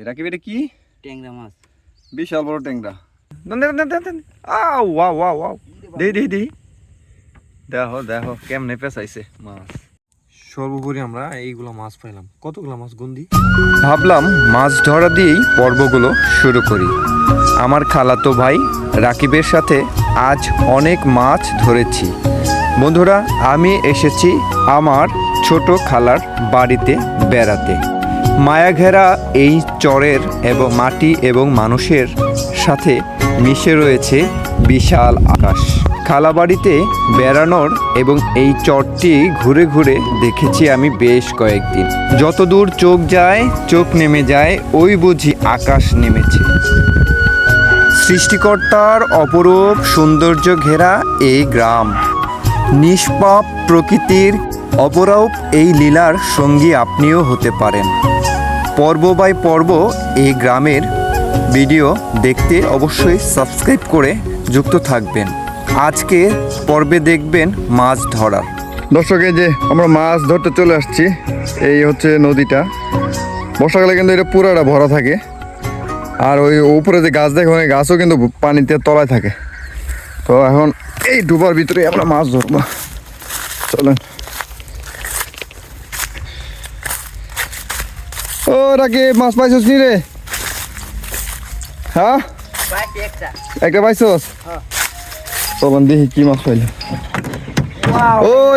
এরা কি এটা কি? ট্যাংরা মাছ। বিশাল বড় ট্যাংরা। আউ, ওয়াও, ওয়াও, ওয়াও। দেই, দেই, দেই। দেখো দেখো কেমনে পেঁচাইছে মাছ। সর্বোপরি আমরা এইগুলো মাছ পাইলাম। কতগুলো মাছ গন্ডি? ভাবলাম মাছ ধরা দিয়েই পর্বগুলো শুরু করি। আমার খালাতো ভাই রাকিবের সাথে আজ অনেক মাছ ধরেছি। বন্ধুরা আমি এসেছি আমার ছোট খালার বাড়িতে বেড়াতে। মায়াঘেরা এই চরের এবং মাটি এবং মানুষের সাথে মিশে রয়েছে বিশাল আকাশ। খালা বাড়িতে বেড়ানোর এবং এই চরটি ঘুরে ঘুরে দেখেছি আমি বেশ কয়েকদিন। যত দূর চোখ যায়, চোখ নেমে যায়, ওই বুঝি আকাশ নেমেছে। সৃষ্টিকর্তার অপরূপ সৌন্দর্য ঘেরা এই গ্রাম। নিষ্পাপ প্রকৃতির অপরূপ এই লীলার সঙ্গী আপনিও হতে পারেন। পর্ব বাই পর্ব এই গ্রামের ভিডিও দেখতে অবশ্যই সাবস্ক্রাইব করে যুক্ত থাকবেন। আজকে পর্বে দেখবেন মাছ ধরার দর্শক যে আমরা মাছ ধরতে চলে আসছি, এই হচ্ছে নদীটা। বর্ষাকালে কিন্তু এটা পুরাটা ভরা থাকে। আর ওই উপরে যে গাছ দেখে ওই গাছও কিন্তু পানিতে তলায় থাকে। তো এখন এই ডুবার ভিতরে আমরা মাছ ধরবো। চলেন। রাকি মাছ পাইছস নি রে? হ্যাঁ? একটা। পাইছস? হ্যাঁ। দেখি কি মাছ পাইলে। ও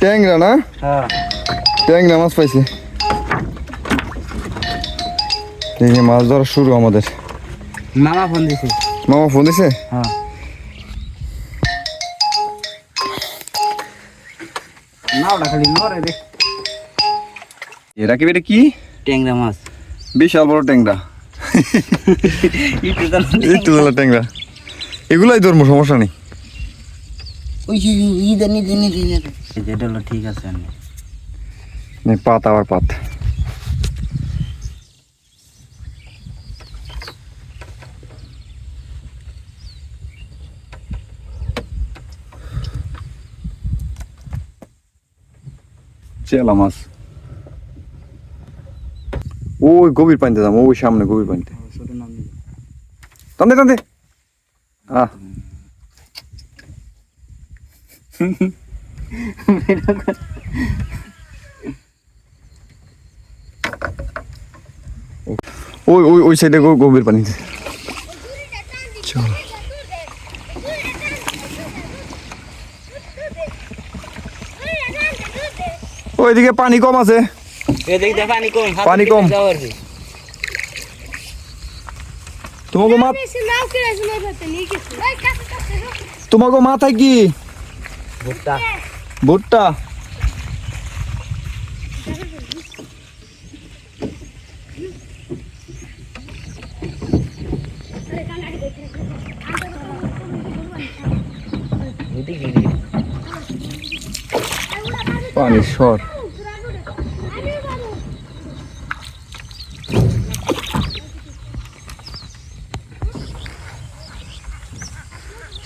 ট্যাংরা না? হ্যাঁ। ট্যাংরা মাছ পাইছি। যে মাছ ধরা শুরু আমাদের। মামা ফোন দিছে। মামা ফোন দিছে? হ্যাঁ। নাওটা খালি নরে রে এরা কি এটা কি? ট্যাংরা মাছ। বিশাল বড় ট্যাংরা। হলো ট্যাংরা। এগুলাই ধরবো সমস্যা নেই। ঠিক আছে পাত আবার পাত। চেলা মাছ। ওই গভীর পানিতে যাব, ওই সামনে গভীর পানিতে। টানতে টানতে। আহ। ওই ওই ওই সাইডে গভীর পানিতে। চল। ওইদিকে পানি কম আছে। পানি কম পানি কম। তোমাকে মা তোমাকে মাথায় কি? ভুট্টা। ভুট্টা। পানি সর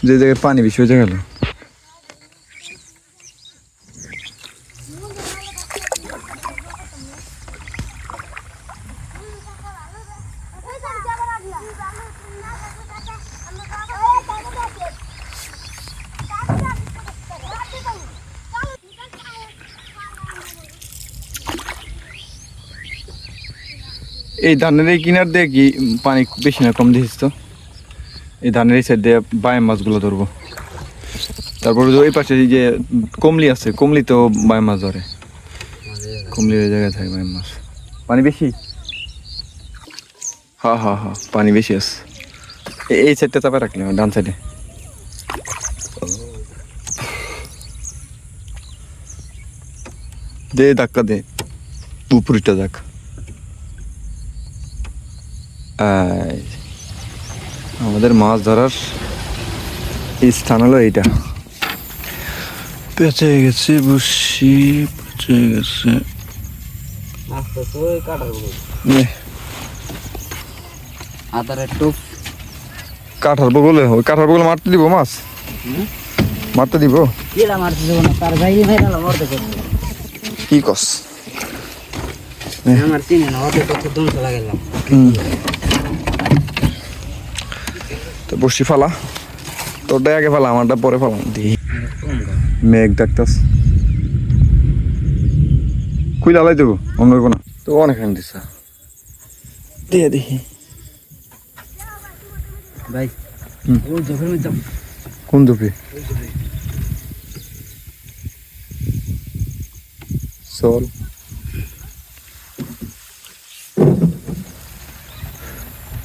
যে জায়গায় পানি বেশি হয়ে গেল এই ধানের এই কিনার দিয়ে কি পানি বেশি না, কম দিয়েছিস তো? এই ধানের এই সাইড দিয়ে বায়াম মাছগুলো ধরবো। তারপরে ওই পাশে এই যে কমলি আছে কমলি তো বায়াম মাছ ধরে। কমলির ওই জায়গায় থাকে বায়াম মাছ। পানি বেশি? হা হা হা পানি বেশি আছে। এই সাইডটা চাপে রাখলে ডান সাইডে দে ধাক্কা দে। উপরিটা দেখ। এই, আমাদের মাছ ধরার স্থান হলো এইটা। পেঁচে গেছে বসি পেঁচে গেছে। কাঁঠাল বগলে ওই কাঁঠাল বগলে মারতে দিব মাছ? মারতে দিব? কি কস? আমার চিনি না অত কত তো বসি ফালা। তোরটা আগে ফালা আমারটা পরে ফালাম দেখি। মেঘ ডাকতাস কুই লালাই দেবো? অন্য কোনো। তো অনেকখানি দিছা। দিয়ে দেখি। ভাই কোন দুপি চল।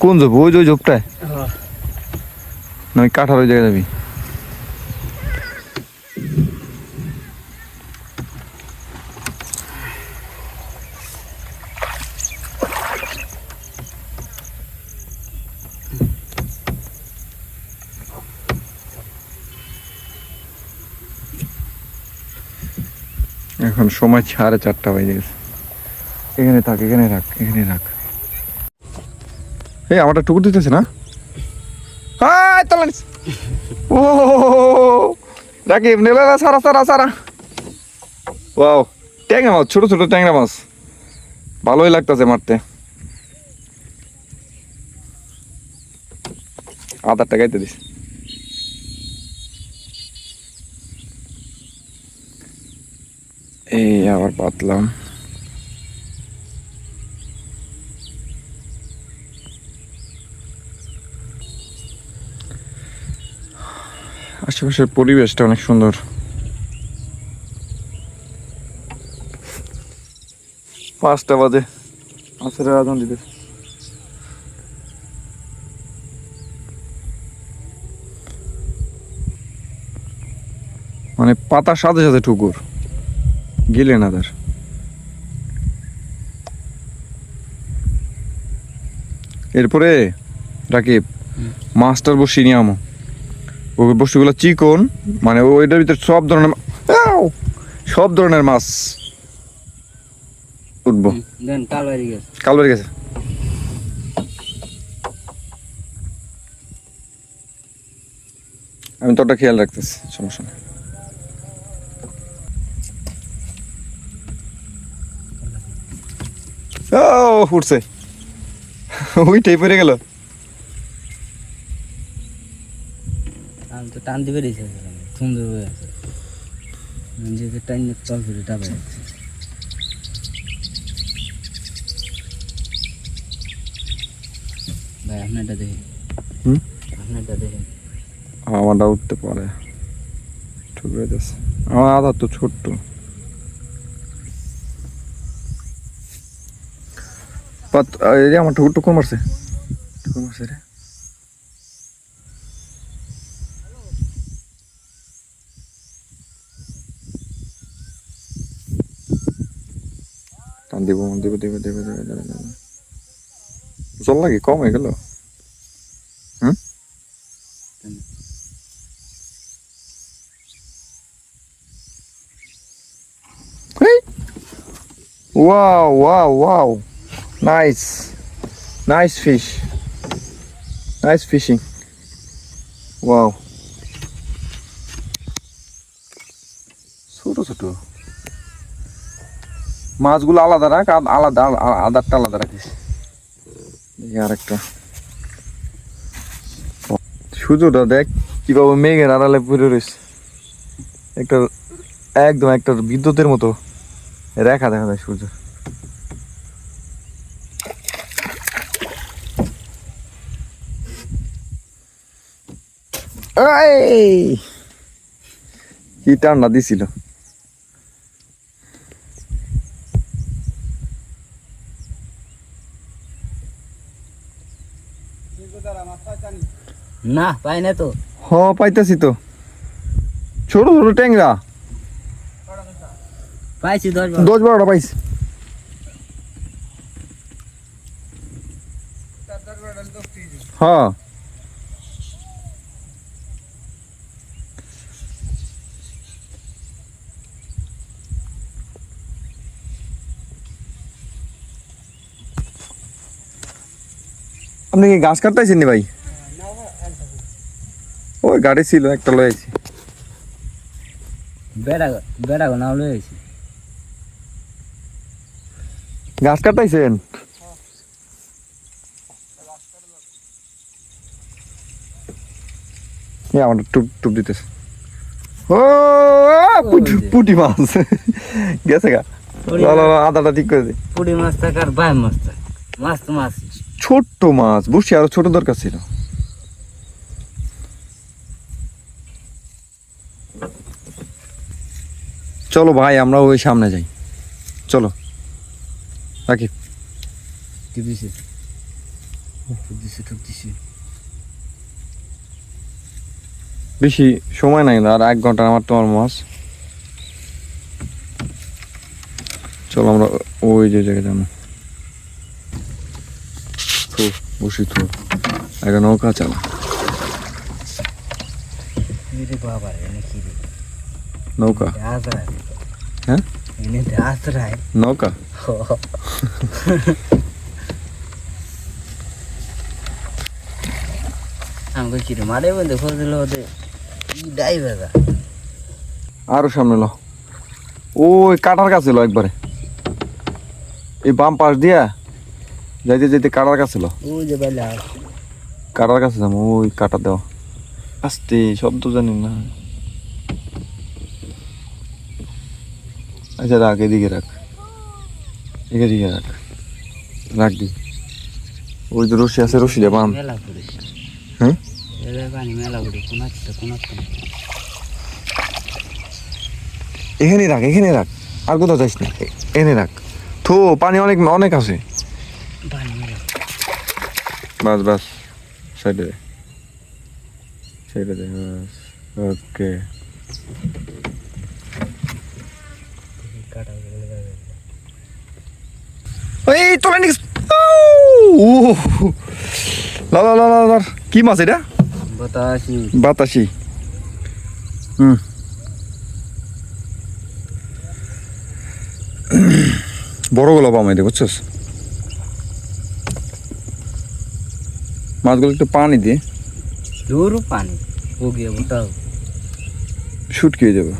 কোন জব ওই যে ওই জবটায় না ওই কাঠার ওই জায়গায় যাবি। এখন সময় সাড়ে চারটা বাজে গেছে। এখানে থাক, এখানে রাখ এখানে রাখ এই আমারটা টুকুর দিতেছে না? তলা নিস। ও রাকিব, নেলা সারা সারা সারা। ওয়াও, ট্যাংরা মাছ, ছোট ছোট ট্যাংরা মাছ। ভালোই লাগতেছে মারতে। আধার টাকাইতে দিস। এই আবার পাতলাম। আশেপাশের পরিবেশটা অনেক সুন্দর। পাঁচটা বাজে। দিতে মানে পাতার সাথে সাথে ঠুকুর। গেলে না তার। এরপরে রাকিব মাস্টার বসি নিয়ে আমো ওই বস্তুগুলো চিকন মানে ওইটার ভিতরে সব ধরনের সব ধরনের মাছ উঠবো। দেন কাল গেছে। আমি তোটা খেয়াল রাখতেছি সমস্যা নেই। ও উঠছে। ওইটাই পড়ে গেল। আমি তো টান দিবে দিয়েছে আছে। যে টাইম চল ফিরে টাবে ভাই আপনারটা দেখি হুম? আপনারটা দেখি আমারটা উঠতে পারে। ঠিক যাচ্ছে আমার আধার তো ছোট্ট। পাত এই যে আমার ঠুকুর টুকুর মারছে। টুকুর মারছে রে। দিব দিব দিব দিব দিব দিব দিব। জল লাগে কম হয়ে গেল! Wow, wow, wow. Nice. Nice fish. Nice fishing. Wow. ছোট ছোট মাছগুলো আলাদা রাখ আলাদা আদারটা আলাদা রাখিস। দেখি আরেকটা। সূর্যটা দেখ কীভাবে মেঘের আড়ালে পড়ে রয়েছে। একটা একদম একটা বিদ্যুতের মতো রেখা দেখা যায় সূর্য। কি টান্না দিছিল। না পাই না তো। হ পাইতাছি তো। ছোট ছোট ট্যাংরা। পাইছি দশ বার দশ বারোটা পাইছি। হ্যাঁ আপনি কি গাছ কাটতেছেন নি ভাই? ওই গাড়ি ছিল একটা লয়েছি বেড়া বেড়া নাও লয়েছি গাছ কাটাইছেন আমার টুপ টুপ দিতেছে। ও পুটি পুটি মাছ। গেছে গা। আদাটা ঠিক করে দে। পুড়ি মাছ থাক আর বাই মাছ থাক। মাছ তো মাছ। ছোট্ট মাছ বুঝছি আরও ছোট দরকার ছিল। চলো ভাই আমরা ওই সামনে যাই। চলো। রাখি দিছে? দিছে বেশি সময় নাই আর এক ঘণ্টা আমার তোমার মাছ। চলো আমরা ওই যে জায়গায় যাব থু বসি থু। একটা নৌকা চালা। বাবা নৌকা হ্যাঁ? নৌকা আরও সামনে লো। ওই কাটার কাছে লো একবারে। এই বাম পাশ দিয়া যাইতে যাইতে কাটার কাছে লো কাটার কাছে যাব ওই কাটা দেওয়া। আস্তে, শব্দ জানি না। আচ্ছা রাখ এদিকে রাখ। এদিকে রাখ। রাখ দি। ওই যে রশি আছে রশি দিয়ে বাম হ্যাঁ? এখানে রাখ এখানে রাখ। আর কোথাও যাইস না। এখানে রাখ। থো পানি অনেক অনেক আছে। বাস বাস। সাইডে দে। সাইডে ওকে কাটা গেলে যাবে এই তোলা নিস। কি মাছ এটা? বাতাসি। বাতাসি। হুম। বড়গুলো পামাই দে বুঝছস? মাছগুলো একটু পানি দিয়ে জোরও পানি। ও গিয়ে ওটাও। শুটকিয়ে যাবে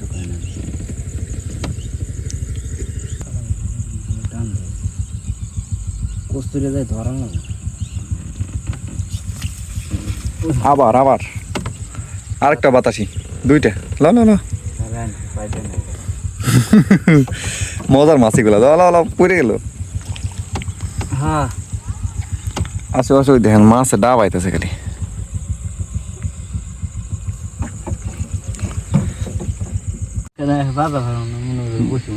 তো খায় না টান দেয়। কস্তুরে যায় ধরা না। আবার আবার। আরেকটা বাতাসি। দুইটা। লা লা না মজার মাছ এগুলো লা লা লা পড়ে গেল। হ্যাঁ। আশেপাশে ওই দেখেন মাছে ডাব আইতেছে খালি। না বসে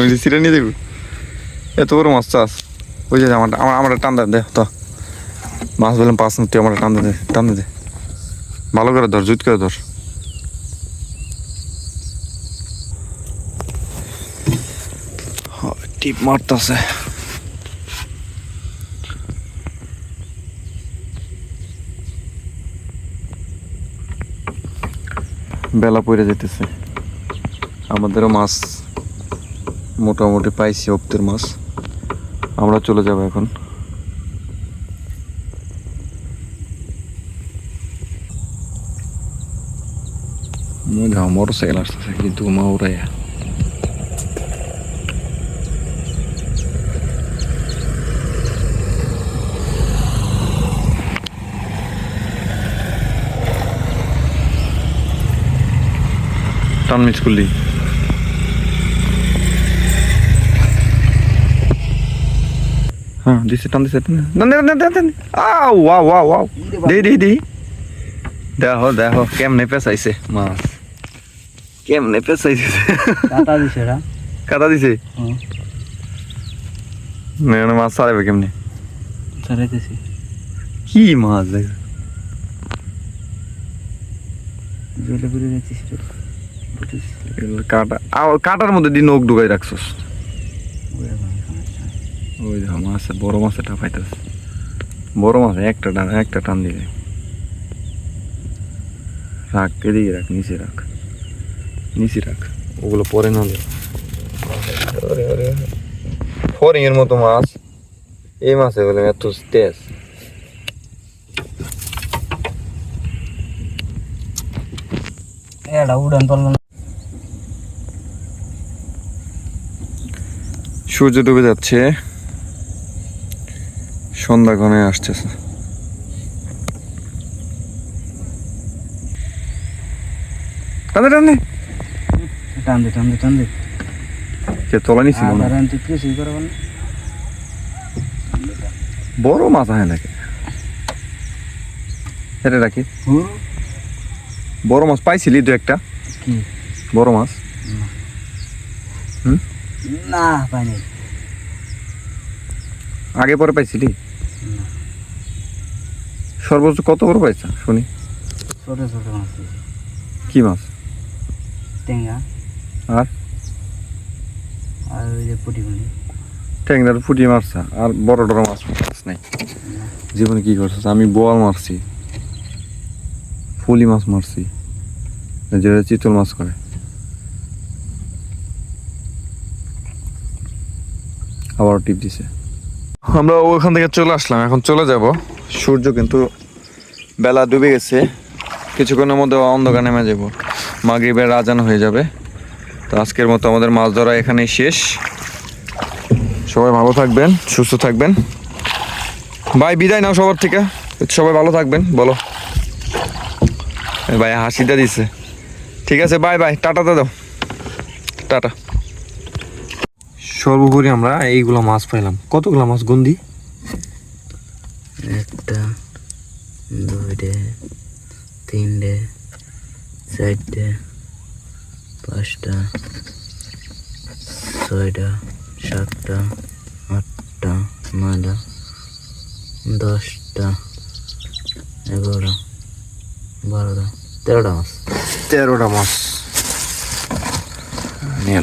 বসে সিটা নিয়ে যাবি এত বড় মাছ চাষ ওই যে আমার আমার আমার টান দে তো। মাছ বললাম পাঁচ মিনিট আমার টান দে টান দে ভালো করে ধর, জুত করে ধর। টিপ মারতাছে। বেলা পড়ে যেতেছে আমাদেরও মাছ মোটামুটি পাইছি, অপ্তের মাছ। আমরা চলে যাব এখন। মোটর সাইকেল আসতেছে কিন্তু মা উড়াইয়া। টান মিস করলি হ্যাঁ দিছে টান দিছে টান টান টান টান আও ওয়াও ওয়াও ওয়াও দে দে দে। দেখো দেখো কেমনে পেঁচাইছে মাছ। কেমনে পেঁচাইছে। কাটা দিছে রা কাটা দিছে? না মাছ ছাড়াবে কেমনে? ছাড়াইতেছি। কি মাছ দেখ। কাটা কাটার মধ্যে দিয়ে নখ ঢুকাই রাখছস। ওই দেখো মাছ বড় মাছটা পাইতেছে। বড় মাছ একটা টান একটা টান দিবে রাখ এদিকে রাখ নিচে রাখ। নিচে রাখ। ওগুলো পরে না ফরিং এর মতো মাছ। এই মাছে বলে এত তেজ। এটা উড়ান পারল না। সূর্য ডুবে যাচ্ছে। সন্ধ্যা ঘনে আসতেছে। টানে টানে কে তোলা কিছুই করব না। বড় মাছ হয় নাকি? এটা রাখি। বড় মাছ পাইছিলি দু একটা? কি? বড় মাছ? না পাইনি। আগে পরে পাইছিলি। সর্বোচ্চ কত বড় পাইছা শুনি? ছোট ছোট মাছ কি মাছ? টেঙ্গা আর? আর ওই যে পুটি পুটি ট্যাংরার ফুটিয়ে মারছা আর বড় বড় মাছ মাছ নাই। জীবনে কি করছিস আমি বোয়াল মারছি। ফুলি মাছ মারছি। যেটা চিতল মাছ করে। আবার টিপ দিছে। আমরা ওখান থেকে চলে আসলাম, এখন চলে যাব। সূর্য কিন্তু বেলা ডুবে গেছে, কিছুক্ষণের মধ্যে অন্ধকার নেমে যাব। মাগরিবের রাজান হয়ে যাবে। তো আজকের মতো আমাদের মাছ ধরা এখানেই শেষ। সবাই ভালো থাকবেন, সুস্থ থাকবেন। ভাই, বিদায় নাও সবার থেকে। সবাই ভালো থাকবেন, বলো। ভাই, হাসিটা দিছে। ঠিক আছে, বাই বাই, টাটা দাও টাটা। সর্বোপরি আমরা এইগুলো মাছ পাইলাম। কতগুলা মাছ গন্দি একটা দুইটে তিনটে চারটে পাঁচটা ছয়টা সাতটা আটটা নয়টা দশটা এগারোটা বারোটা তেরোটা মাছ। তেরোটা মাছ। নিয়ে